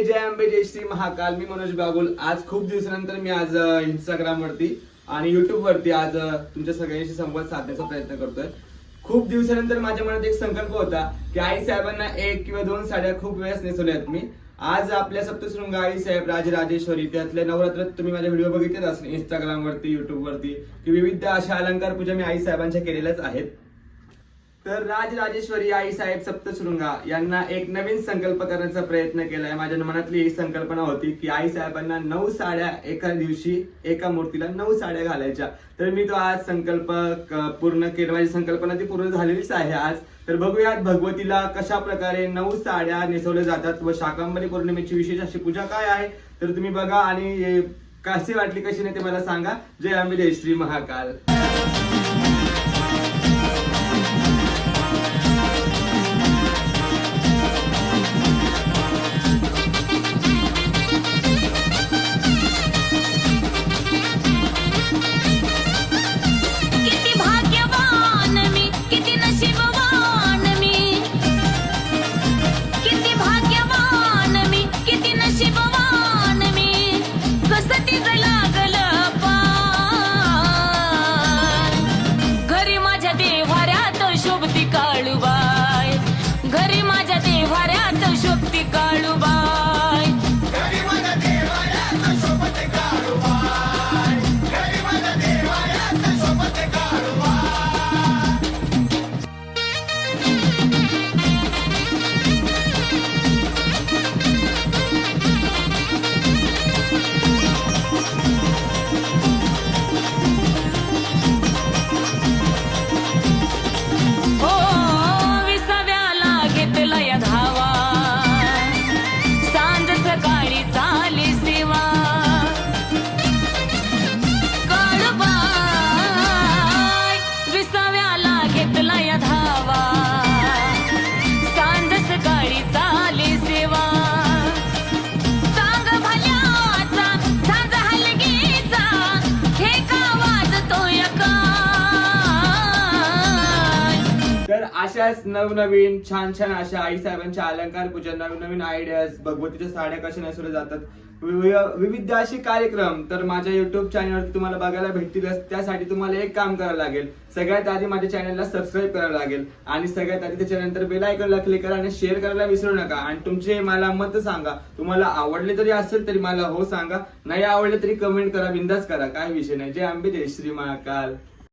मंडळी जय अंबे जय श्री महाकाल. मी मनोज बागुल. आज खूप दिवसानंतर मी आज इंस्टाग्राम वरती आणि युट्यूब वरती आज तुमच्या सगळ्यांशी संवाद साधण्याचा प्रयत्न करतोय. खूप दिवसानंतर माझ्या मनात एक संकल्प होता की आई साहेबांना एक किंवा दोन साड्या खूप वेळेस नेसवल्यात मी. आज आपल्या सप्तशृंग आई साहेब राजराजेश्वरी त्यातल्या नवरात्र तुम्ही माझे व्हिडिओ बघितलेच असतील इंस्टाग्राम वरती युट्यूब वरती की विविध अशा अलंकार पूजा मी आई साहेबांच्या केलेल्याच आहेत. तर राजराजेश्वरी आई साहेब सप्तशृंगा यांना एक नवीन संकल्प करण्याचा प्रयत्न केलाय. माझ्या मनातली ही संकल्पना होती की आई साहेबांना नऊ साड्या एका दिवशी एका मूर्तीला नऊ साड्या घालायच्या. तर मी तो आज संकल्प पूर्ण केला. माझी संकल्पना ती पूर्ण झालेलीच आहे आज. तर बघूयात भगवतीला कशा प्रकारे नऊ साड्या नेसवल्या जातात व शाकांबरी पौर्णिमेची विशेष अशी पूजा काय आहे? तर तुम्ही बघा आणि कशी वाटली कशी नाही ते मला सांगा. जय आंबे जय श्री महाकाल. अशाच नवनवीन छान छान अशा आई साहेबांच्या अलंकार पूजा नवीन नवीन आयडियाज भगवतीच्या साड्या कशा नेसवल्या जातात विविध असे कार्यक्रम तर माझ्या युट्यूब चॅनलवरती तुम्हाला बघायला भेटतीलच त्यासाठी तुम्हाला एक काम करावं लागेल. सगळ्यात आधी माझ्या चॅनलला सबस्क्राईब करावं लागेल. आणि सगळ्यात आधी त्याच्यानंतर बेल आयकॉनला क्लिक करा आणि शेअर करायला विसरू नका. आणि तुमचे मला मत सांगा. तुम्हाला आवडले तरी असेल तरी मला हो सांगा. नाही आवडले तरी कमेंट करा बिंदास करा. काय विषय नाही. जय आंबे जय श्री महाकाल.